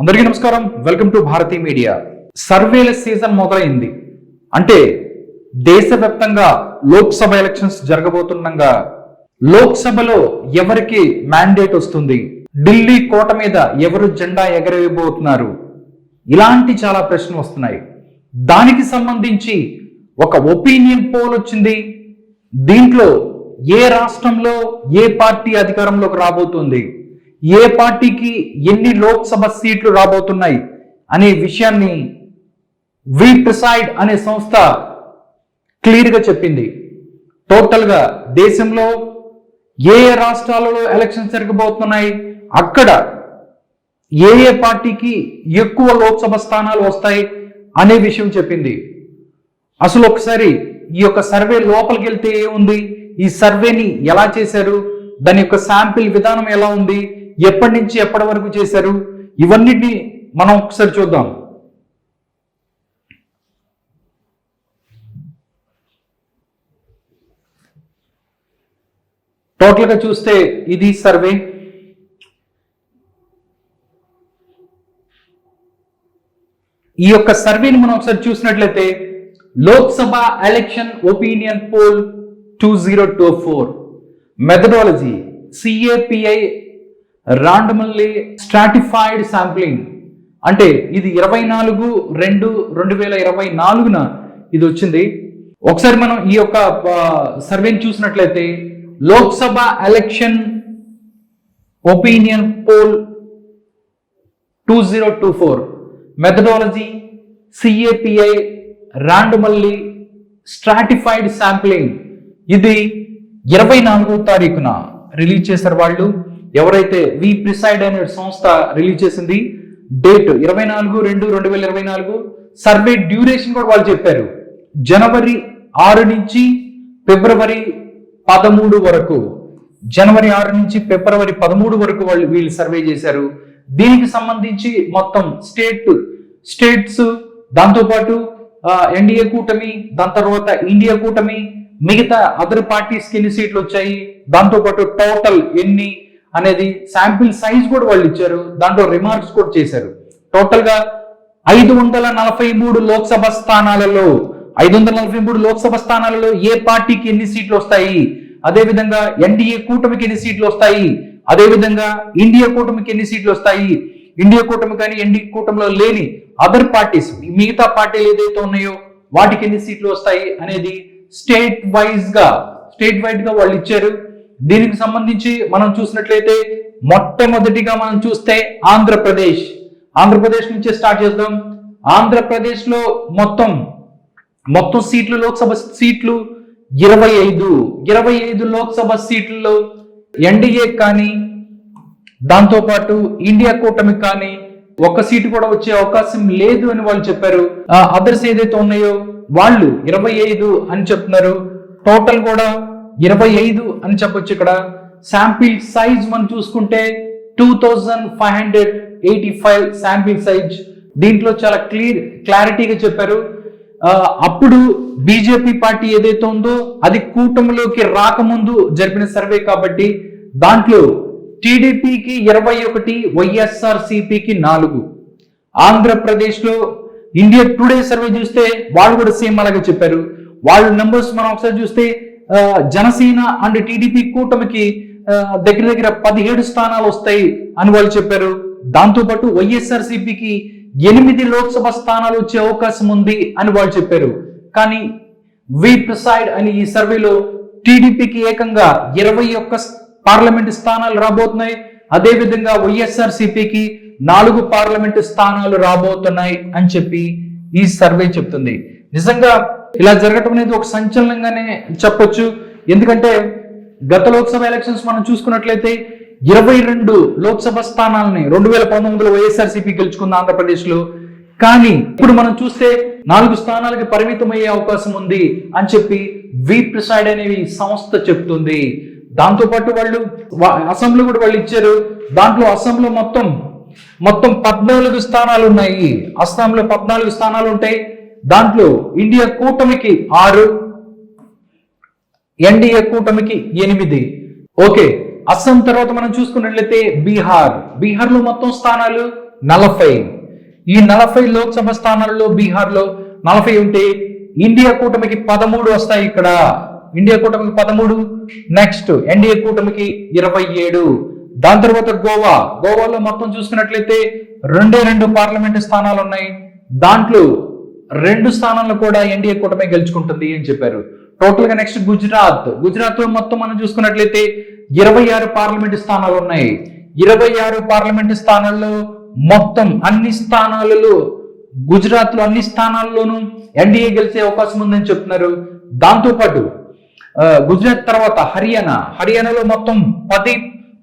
అందరికీ నమస్కారం. Welcome to Bharati media సర్వేల సీజన్ మొదలైంది. అంటే దేశవ్యాప్తంగా లోక్సభ ఎలక్షన్స్ జరగబోతుండగా లోక్సభలో ఎవరికి మ్యాండేట్ వస్తుంది? ఢిల్లీ కోట మీద ఎవరు జెండా ఎగరవేయబోతున్నారు ఇలాంటి చాలా ప్రశ్నలు వస్తున్నాయి. దానికి సంబంధించి ఒక ఒపీనియన్ పోల్ వచ్చింది. దీంట్లో ఏ రాష్ట్రంలో ఏ పార్టీ అధికారంలోకి రాబోతుంది? ఏ పార్టీకి ఎన్ని లోక్సభ సీట్లు రాబోతున్నాయి అనే విషయాన్ని వి ప్రిసైడ్ అనే సంస్థ క్లియర్గా చెప్పింది. టోటల్గా దేశంలో ఏ ఏ రాష్ట్రాలలో ఎలక్షన్స్ జరగబోతున్నాయి అక్కడ ఏ ఏ పార్టీకి ఎక్కువ లోక్సభ స్థానాలు వస్తాయి అనే విషయం చెప్పింది. అసలు ఒకసారి ఈ యొక్క సర్వే లోపలికి వెళ్తే ఏముంది? ఈ సర్వేని ఎలా చేశారు? దాని యొక్క శాంపిల్ విధానం ఎలా ఉంది? ఎప్పటి నుంచి ఎప్పటి వరకు చేశారు? ఇవన్నిటిని మనం ఒకసారి చూద్దాం. టోటల్గా చూస్తే ఇది సర్వే ఈ యొక్క సర్వేని మనం ఒకసారి చూసినట్లయితే Lok Sabha election opinion poll two zero two four methodology CAPI randomly stratified sampling అంటే ఇది ఇరవై నాలుగు రెండు రెండు వేల ఇరవై నాలుగున ఇది వచ్చింది. ఒకసారి మనం ఈ యొక్క సర్వేని చూసినట్లయితే Lok Sabha election opinion poll two zero two four methodology CAPI randomly stratified sampling ఇది ఇరవై నాలుగో తారీఖున రిలీజ్ చేశారు వాళ్ళు. ఎవరైతే వి ప్రిసైడ్ అనే సంస్థ రిలీజ్ చేసింది డేట్ ఇరవై నాలుగు రెండు రెండు వేల ఇరవై నాలుగు సర్వే డ్యూరేషన్ కూడా వాళ్ళు చెప్పారు. జనవరి ఆరు నుంచి ఫిబ్రవరి పదమూడు వరకు. జనవరి ఆరు నుంచి ఫిబ్రవరి పదమూడు వరకు వాళ్ళు వీళ్ళు సర్వే చేశారు. దీనికి సంబంధించి మొత్తం స్టేట్ స్టేట్స్ దాంతోపాటు ఎన్డీఏ కూటమి దాని తర్వాత ఇండియా కూటమి మిగతా అదర్ పార్టీస్కి ఎన్ని సీట్లు వచ్చాయి దాంతోపాటు టోటల్ ఎన్ని అనేది శాంపిల్ సైజ్ కూడా వాళ్ళు ఇచ్చారు. దాంట్లో రిమార్క్స్ కూడా చేశారు. టోటల్గా ఐదు వందల నలభై మూడు లోక్సభ స్థానాలలో ఐదు వందల నలభై మూడు లోక్సభ స్థానాలలో ఏ పార్టీకి ఎన్ని సీట్లు వస్తాయి? అదే విధంగా ఎన్డీఏ కూటమికి ఎన్ని సీట్లు వస్తాయి? అదే విధంగా ఇండియా కూటమికి ఎన్ని సీట్లు వస్తాయి? ఇండియా కూటమి కానీ ఎన్డీ కూటమిలో లేని అదర్ పార్టీస్ మిగతా పార్టీలు ఏదైతే ఉన్నాయో వాటికి ఎన్ని సీట్లు వస్తాయి అనేది స్టేట్ వైజ్గా స్టేట్ వైడ్గా వాళ్ళు ఇచ్చారు. దీనికి సంబంధించి మనం చూసినట్లయితే మొట్టమొదటిగా మనం చూస్తే ఆంధ్రప్రదేశ్. ఆంధ్రప్రదేశ్ నుంచే స్టార్ట్ చేద్దాం. ఆంధ్రప్రదేశ్లో మొత్తం మొత్తం సీట్లు లోక్సభ సీట్లు ఇరవై ఐదు. ఇరవై ఐదు లోక్సభ సీట్లలో ఎన్డీఏ కానీ దాంతోపాటు ఇండియా కూటమి కానీ ఒక్క సీటు కూడా వచ్చే అవకాశం లేదు అని వాళ్ళు చెప్పారు. అదర్స్ ఏదైతే ఉన్నాయో వాళ్ళు ఇరవై ఐదు అని చెప్తున్నారు. టోటల్ కూడా ఇరవై ఐదు అని చెప్పొచ్చు ఇక్కడ. శాంపిల్ సైజ్ మనం చూసుకుంటే two thousand five hundred eighty five sample size. దీంట్లో చాలా క్లియర్ క్లారిటీగా చెప్పారు. అప్పుడు బీజేపీ పార్టీ ఏదైతే ఉందో అది కూటమిలోకి రాకముందు జరిపిన సర్వే కాబట్టి దాంట్లో టీడీపీకి ఇరవై ఒకటి వైఎస్ఆర్ సిపికి నాలుగు. ఆంధ్రప్రదేశ్లో ఇండియా టుడే సర్వే చూస్తే వాళ్ళు కూడా సేమ్ అలాగే చెప్పారు. వాళ్ళ నెంబర్స్ మనం ఒకసారి చూస్తే జనసేన అండ్ టీడీపీ కూటమికి దగ్గర దగ్గర పదిహేడు స్థానాలు వస్తాయి అని వాళ్ళు చెప్పారు. దాంతోపాటు వైఎస్ఆర్ సిపికి ఎనిమిది లోక్సభ స్థానాలు వచ్చే అవకాశం ఉంది అని వాళ్ళు చెప్పారు. కానీ వి ప్రిసైడ్ అని ఈ సర్వేలో టీడీపీకి ఏకంగా ఇరవై ఒక్క పార్లమెంటు స్థానాలు రాబోతున్నాయి. అదే విధంగా వైఎస్ఆర్ సిపికి నాలుగు పార్లమెంటు స్థానాలు రాబోతున్నాయి అని చెప్పి ఈ సర్వే చెప్తుంది. నిజంగా ఇలా జరగటం అనేది ఒక సంచలనంగానే చెప్పొచ్చు. ఎందుకంటే గత లోక్సభ ఎలక్షన్స్ మనం చూసుకున్నట్లయితే ఇరవై రెండు లోక్సభ స్థానాలని రెండు వేల పంతొమ్మిదిలో వైఎస్ఆర్సీపీ గెలుచుకుంది ఆంధ్రప్రదేశ్లో. కానీ ఇప్పుడు మనం చూస్తే నాలుగు స్థానాలకి పరిమితం అయ్యే అవకాశం ఉంది అని చెప్పి వి ప్రిసైడ్ అనేవి సంస్థ చెప్తుంది. దాంతో పాటు వాళ్ళు అసెంబ్లీ కూడా వాళ్ళు ఇచ్చారు. దాంట్లో అసెంబ్లీ మొత్తం మొత్తం పద్నాలుగు స్థానాలు ఉన్నాయి. అస్సాంలో పద్నాలుగు స్థానాలు ఉంటాయి. దాంట్లో ఇండియా కూటమికి ఆరు ఎన్డీఏ కూటమికి ఎనిమిది. ఓకే అస్సాం తర్వాత మనం చూసుకున్నట్లయితే బీహార్. బీహార్లో మొత్తం స్థానాలు నలభై. ఈ నలభై లోక్సభ స్థానాల్లో బీహార్లో నలభై ఉంటే ఇండియా కూటమికి పదమూడు వస్తాయి ఇక్కడ. ఇండియా కూటమికి పదమూడు నెక్స్ట్ ఎన్డీఏ కూటమికి ఇరవై ఏడు. దాని తర్వాత గోవా. గోవాలో మొత్తం చూసుకున్నట్లయితే రెండే రెండు పార్లమెంటు స్థానాలు ఉన్నాయి దాంట్లో రెండు స్థానాలను కూడా ఎన్డీఏ కూటమి గెలుచుకుంటుంది అని చెప్పారు. టోటల్గా నెక్స్ట్ గుజరాత్ గుజరాత్లో మొత్తం మనం చూసుకున్నట్లయితే ఇరవై ఆరు పార్లమెంట్ స్థానాలు ఉన్నాయి. ఇరవై ఆరు పార్లమెంట్ స్థానాల్లో మొత్తం అన్ని స్థానాలలో గుజరాత్లో అన్ని స్థానాల్లోనూ ఎన్డీఏ గెలిచే అవకాశం ఉందని చెప్తున్నారు. దాంతోపాటు గుజరాత్ తర్వాత హర్యానా. హర్యానాలో మొత్తం పది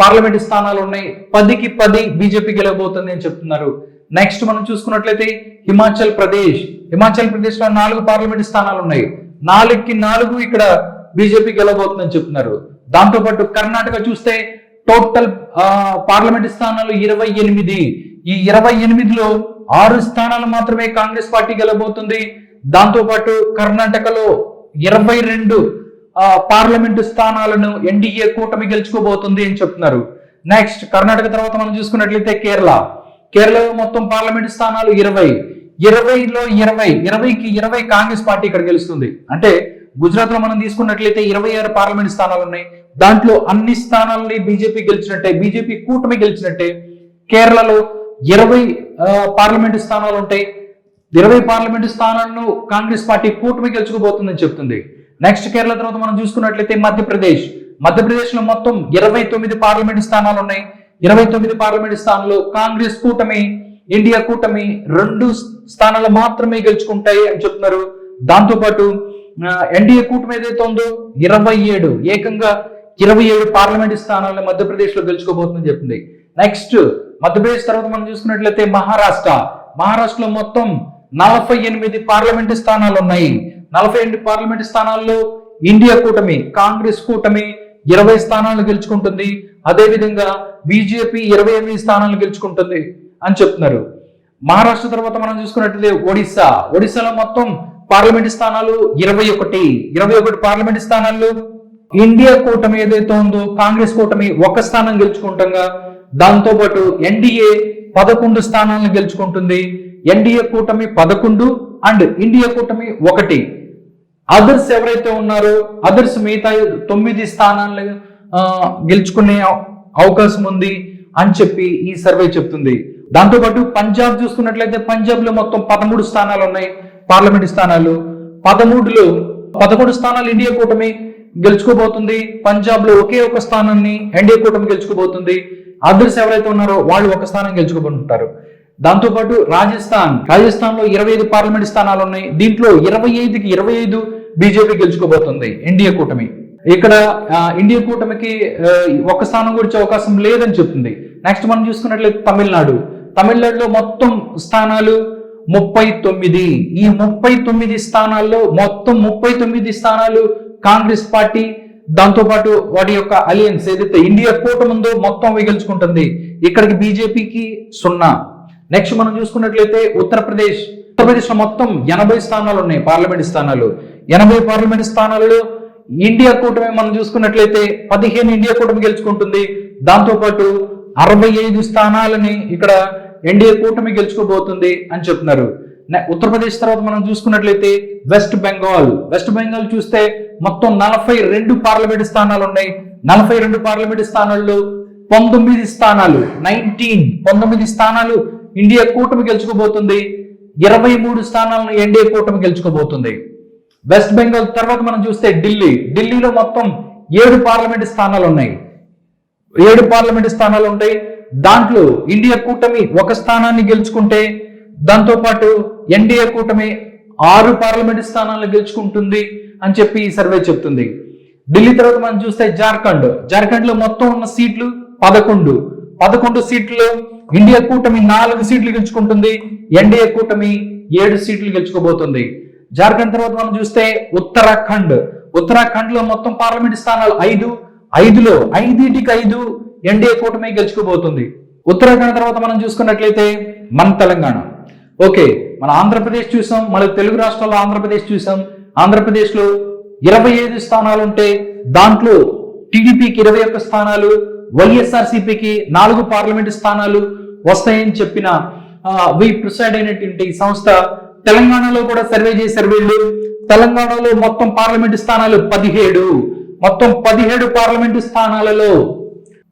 పార్లమెంట్ స్థానాలు ఉన్నాయి. పదికి పది బీజేపీ గెలవబోతుంది అని చెప్తున్నారు. నెక్స్ట్ మనం చూసుకున్నట్లయితే హిమాచల్ ప్రదేశ్. హిమాచల్ ప్రదేశ్లో నాలుగు పార్లమెంట్ స్థానాలు ఉన్నాయి నాలుగుకి నాలుగు ఇక్కడ బీజేపీ గెలవబోతుందని చెప్తున్నారు. దాంతోపాటు కర్ణాటక చూస్తే టోటల్ పార్లమెంట్ స్థానాలు ఇరవై ఎనిమిది. ఈ ఇరవై ఎనిమిదిలో ఆరు స్థానాలు మాత్రమే కాంగ్రెస్ పార్టీ గెలబోతుంది దాంతోపాటు కర్ణాటకలో ఇరవై రెండు పార్లమెంటు స్థానాలను ఎన్డీఏ కూటమి గెలుచుకోబోతుంది అని చెప్తున్నారు. నెక్స్ట్ కర్ణాటక తర్వాత మనం చూసుకున్నట్లయితే కేరళ. కేరళలో మొత్తం పార్లమెంట్ స్థానాలు ఇరవై. ఇరవైలో ఇరవై. ఇరవైకి ఇరవై కాంగ్రెస్ పార్టీ ఇక్కడ గెలుస్తుంది. అంటే గుజరాత్లో మనం తీసుకున్నట్లయితే ఇరవై ఆరు పార్లమెంట్ స్థానాలు ఉన్నాయి. దాంట్లో అన్ని స్థానాలని బీజేపీ గెలిచినట్టే బీజేపీ కూటమి గెలిచినట్టే కేరళలో ఇరవై పార్లమెంట్ స్థానాలు ఉంటాయి. ఇరవై పార్లమెంట్ స్థానాలను కాంగ్రెస్ పార్టీ కూటమి గెలుచుకోబోతుందని చెప్తుంది. నెక్స్ట్ కేరళ తర్వాత మనం చూసుకున్నట్లయితే మధ్యప్రదేశ్. మధ్యప్రదేశ్లో మొత్తం ఇరవై తొమ్మిది పార్లమెంట్ స్థానాలు ఉన్నాయి. ఇరవై తొమ్మిది పార్లమెంట్ స్థానాలు కాంగ్రెస్ కూటమి ఇండియా కూటమి రెండు స్థానాలు మాత్రమే గెలుచుకుంటాయి అని చెప్తున్నారు. దాంతోపాటు ఎన్డీఏ కూటమి ఏదైతే ఉందో ఇరవై ఏడు ఏకంగా ఇరవై ఏడు పార్లమెంట్ స్థానాలను మధ్యప్రదేశ్లో గెలుచుకోబోతుందని చెప్తుంది నెక్స్ట్ మధ్యప్రదేశ్ తర్వాత మనం చూసుకున్నట్లయితే మహారాష్ట్ర. మహారాష్ట్రలో మొత్తం నలభై ఎనిమిది పార్లమెంట్ స్థానాలు ఉన్నాయి. నలభై ఎనిమిది పార్లమెంట్ స్థానాల్లో ఇండియా కూటమి కాంగ్రెస్ కూటమి ఇరవై స్థానాలు గెలుచుకుంటుంది. అదేవిధంగా బీజేపీ ఇరవై ఎనిమిది స్థానాలు గెలుచుకుంటుంది అని చెప్తున్నారు. మహారాష్ట్ర తర్వాత మనం చూసుకున్నట్లయితే ఒడిశా. ఒడిశాలో మొత్తం పార్లమెంట్ స్థానాలు ఇరవై ఒకటి. ఇరవై ఒకటి పార్లమెంట్ స్థానాలు. ఇండియా కూటమి ఏదైతే ఉందో కాంగ్రెస్ కూటమి ఒక స్థానం గెలుచుకుంటుండగా దాంతో పాటు ఎన్డీఏ పదకొండు స్థానాలను గెలుచుకుంటుంది. ఎన్డీఏ కూటమి పదకొండు అండ్ ఇండియా కూటమి ఒకటి. అదర్స్ ఎవరైతే ఉన్నారో అదర్స్ మిగతా తొమ్మిది స్థానాలు గెలుచుకునే అవకాశం ఉంది అని చెప్పి ఈ సర్వే చెప్తుంది. దాంతోపాటు పంజాబ్ చూసుకున్నట్లయితే పంజాబ్లో మొత్తం పదమూడు స్థానాలు ఉన్నాయి పార్లమెంట్ స్థానాలు. పదమూడులో పదకొండు స్థానాలు ఇండియా కూటమి గెలుచుకోబోతుంది. పంజాబ్లో ఒకే ఒక స్థానాన్ని ఎన్డీఏ కూటమి గెలుచుకోబోతుంది. అదర్స్ ఎవరైతే ఉన్నారో వాళ్ళు ఒక స్థానం గెలుచుకోబోతుంటారు. దాంతోపాటు రాజస్థాన్ రాజస్థాన్. లో ఇరవై ఐదు పార్లమెంట్ స్థానాలు ఉన్నాయి. దీంట్లో ఇరవై ఐదుకి ఇరవై ఐదు బీజేపీ గెలుచుకోబోతుంది ఎన్డీఏ కూటమి. ఇక్కడ ఇండియా కూటమికి ఒక స్థానం గురించి అవకాశం లేదని చెప్తుంది. నెక్స్ట్ మనం చూసుకున్నట్లయితే తమిళనాడు. తమిళనాడులో మొత్తం స్థానాలు ముప్పై తొమ్మిది. ఈ ముప్పై తొమ్మిది స్థానాల్లో మొత్తం ముప్పై తొమ్మిది స్థానాలు కాంగ్రెస్ పార్టీ దాంతో పాటు వాటి యొక్క అలియన్స్ ఏదైతే ఇండియా కూటమి ఉందో మొత్తం వేగల్చుకుంటుంది ఇక్కడికి బీజేపీకి సున్నా. నెక్స్ట్ మనం చూసుకున్నట్లయితే ఉత్తరప్రదేశ్. ఉత్తరప్రదేశ్ మొత్తం ఎనభై స్థానాలు ఉన్నాయి పార్లమెంట్ స్థానాలు. ఎనభై పార్లమెంట్ స్థానాలలో ఇండియా కూటమి మనం చూసుకున్నట్లయితే పదిహేను ఇండియా కూటమి గెలుచుకుంటుంది. దాంతోపాటు అరవై ఐదు స్థానాలని ఇక్కడ ఎన్డీఏ కూటమి గెలుచుకోబోతుంది అని చెప్తున్నారు. ఉత్తరప్రదేశ్ తర్వాత మనం చూసుకున్నట్లయితే వెస్ట్ బెంగాల్. వెస్ట్ బెంగాల్ చూస్తే మొత్తం నలభై రెండు పార్లమెంట్ స్థానాలు ఉన్నాయి. నలభై రెండు పార్లమెంట్ స్థానాల్లో పంతొమ్మిది స్థానాలు నైన్టీన్ పంతొమ్మిది స్థానాలు ఇండియా కూటమి గెలుచుకోబోతుంది. ఇరవై మూడు స్థానాలను ఎన్డీఏ కూటమి గెలుచుకోబోతుంది. వెస్ట్ బెంగాల్ తర్వాత మనం చూస్తే ఢిల్లీ. ఢిల్లీలో మొత్తం ఏడు పార్లమెంట్ స్థానాలు ఉన్నాయి. ఏడు పార్లమెంట్ స్థానాలు ఉంటాయి. దాంట్లో ఇండియా కూటమి ఒక స్థానాన్ని గెలుచుకుంటే దాంతో పాటు ఎన్డీఏ కూటమి ఆరు పార్లమెంట్ స్థానాలను గెలుచుకుంటుంది అని చెప్పి ఈ సర్వే చెప్తుంది. ఢిల్లీ తర్వాత మనం చూస్తే జార్ఖండ్. జార్ఖండ్లో మొత్తం ఉన్న సీట్లు పదకొండు. పదకొండు సీట్లు ఇండియా కూటమి నాలుగు సీట్లు గెలుచుకుంటుంది. ఎన్డీఏ కూటమి ఏడు సీట్లు గెలుచుకోబోతుంది. జార్ఖండ్ తర్వాత మనం చూస్తే ఉత్తరాఖండ్. ఉత్తరాఖండ్లో మొత్తం పార్లమెంట్ స్థానాలు ఐదు ఐదులో ఐదింటికి ఐదు ఎన్డీఏ కూటమి గెలుచుకోబోతుంది ఉత్తరాఖండ్ తర్వాత మనం చూసుకున్నట్లయితే మన తెలంగాణ. ఓకే మన ఆంధ్రప్రదేశ్ చూసాం మన తెలుగు రాష్ట్రాల్లో ఆంధ్రప్రదేశ్ చూసాం. ఆంధ్రప్రదేశ్లో ఇరవై ఐదు స్థానాలు ఉంటే దాంట్లో టీడీపీకి ఇరవై ఒక్క స్థానాలు వైఎస్ఆర్సీపీకి నాలుగు పార్లమెంట్ స్థానాలు వస్తాయని చెప్పిన వి ప్రిసైడ్ అయినటువంటి సంస్థ తెలంగాణలో కూడా సర్వే చేశారు వీళ్ళు. తెలంగాణలో మొత్తం పార్లమెంటు స్థానాలు పదిహేడు. మొత్తం పదిహేడు పార్లమెంటు స్థానాలలో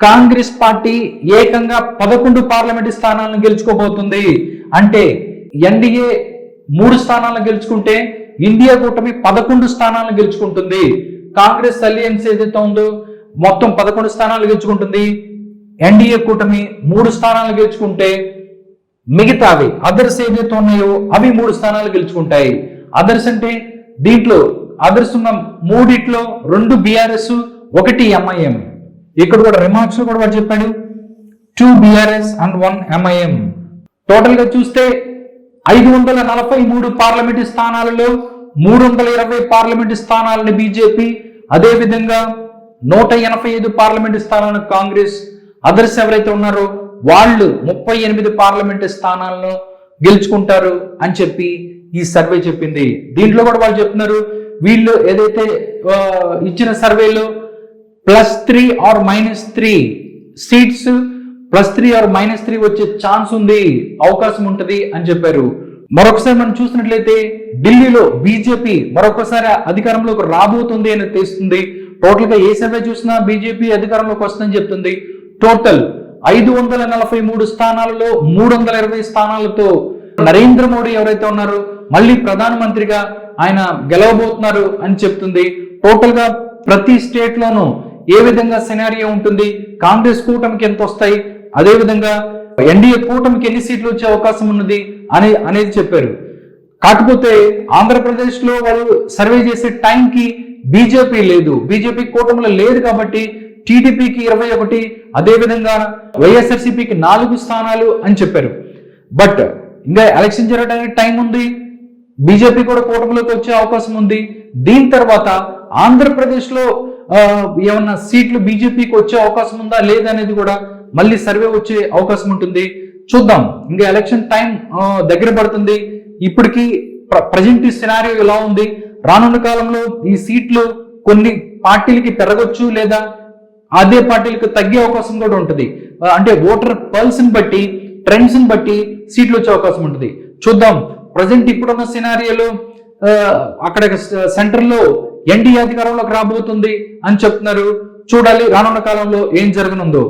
కాంగ్రెస్ పార్టీ ఏకంగా పదకొండు పార్లమెంటు స్థానాలను గెలుచుకోబోతుంది. అంటే ఎన్డీఏ మూడు స్థానాలను గెలుచుకుంటే ఇండియా కూటమి పదకొండు స్థానాలను గెలుచుకుంటుంది. కాంగ్రెస్ అలియన్స్ ఏదైతే ఉందో మొత్తం పదకొండు స్థానాలు గెలుచుకుంటుంది. ఎన్డీఏ కూటమి మూడు స్థానాలు గెలుచుకుంటే మిగతావి అదర్స్ ఏదైతే ఉన్నాయో అవి మూడు స్థానాలు గెలుచుకుంటాయి. అదర్స్ అంటే దీంట్లో అదర్స్ ఉన్న మూడిట్లో రెండు బీఆర్ఎస్ ఒకటి ఎంఐఎం ఇక్కడ కూడా రిమార్క్స్ కూడా వాడు చెప్పాడు. Two BRS and one MIM టోటల్గా చూస్తే ఐదు వందల నలభై మూడు పార్లమెంటు స్థానాలలో మూడు వందల ఇరవై పార్లమెంటు స్థానాలను బీజేపీ అదే విధంగా నూట ఎనభై ఐదు పార్లమెంటు స్థానాలను కాంగ్రెస్ అదర్స్ ఎవరైతే ఉన్నారో వాళ్ళు ముప్పై ఎనిమిది పార్లమెంటు స్థానాలను గెలుచుకుంటారు అని చెప్పి ఈ సర్వే చెప్పింది. దీంట్లో కూడా వాళ్ళు చెప్తున్నారు వీళ్ళు ఏదైతే ఇచ్చిన సర్వేలో plus three or minus three seats plus three or minus three వచ్చే ఛాన్స్ ఉంది అవకాశం ఉంటుంది అని చెప్పారు. మరొకసారి మనం చూసినట్లయితే ఢిల్లీలో బీజేపీ మరొకసారి అధికారంలోకి రాబోతుంది అని తెలుస్తుంది. టోటల్గా ఏ సర్వే చూసినా బీజేపీ అధికారంలోకి వస్తుందని చెప్తుంది. టోటల్ ఐదు వందల నలభై మూడు స్థానాలలో మూడు వందల ఇరవై స్థానాలతో నరేంద్ర మోడీ ఎవరైతే ఉన్నారో మళ్ళీ ప్రధానమంత్రిగా ఆయన గెలవబోతున్నారు అని చెప్తుంది. టోటల్గా ప్రతి స్టేట్ లోనూ ఏ విధంగా సినారియో ఉంటుంది? కాంగ్రెస్ కూటమికి ఎంత వస్తాయి? అదే విధంగా ఎన్డీఏ కూటమికి ఎన్ని సీట్లు వచ్చే అవకాశం ఉన్నది? అని అనేది చెప్పారు. కాకపోతే ఆంధ్రప్రదేశ్లో వాళ్ళు సర్వే చేసే టైంకి బీజేపీ లేదు. బీజేపీ కూటమిలో లేదు కాబట్టి టీడీపీకి ఇరవై ఒకటి అదే విధంగా వైఎస్ఆర్సీపీకి నాలుగు స్థానాలు అని చెప్పారు. బట్ ఇంకా ఎలక్షన్ జరగడానికి టైం ఉంది. బీజేపీ కూడా కూటమిలోకి వచ్చే అవకాశం ఉంది. దీని తర్వాత ఆంధ్రప్రదేశ్లో ఏమన్నా సీట్లు బీజేపీకి వచ్చే అవకాశం ఉందా లేదనేది కూడా మళ్ళీ సర్వే వచ్చే అవకాశం ఉంటుంది. చూద్దాం. ఇంకా ఎలక్షన్ టైం దగ్గర పడుతుంది. ఇప్పటికి ప్రజెంట్ సినారియో ఎలా ఉంది? రానున్న కాలంలో ఈ సీట్లు కొన్ని పార్టీలకి పెరగొచ్చు లేదా అదే పార్టీలకు తగ్గే అవకాశం కూడా ఉంటుంది. అంటే ఓటర్ పల్స్ని బట్టి ట్రెండ్స్ని బట్టి సీట్లు వచ్చే అవకాశం ఉంటుంది. చూద్దాం. ప్రజెంట్ ఇప్పుడున్న సినారియోలో అక్కడ సెంటర్లో ఎన్డీఏ అధికారంలోకి రాబోతుంది అని చెప్తున్నారు. చూడాలి రానున్న కాలంలో ఏం జరగనుందో.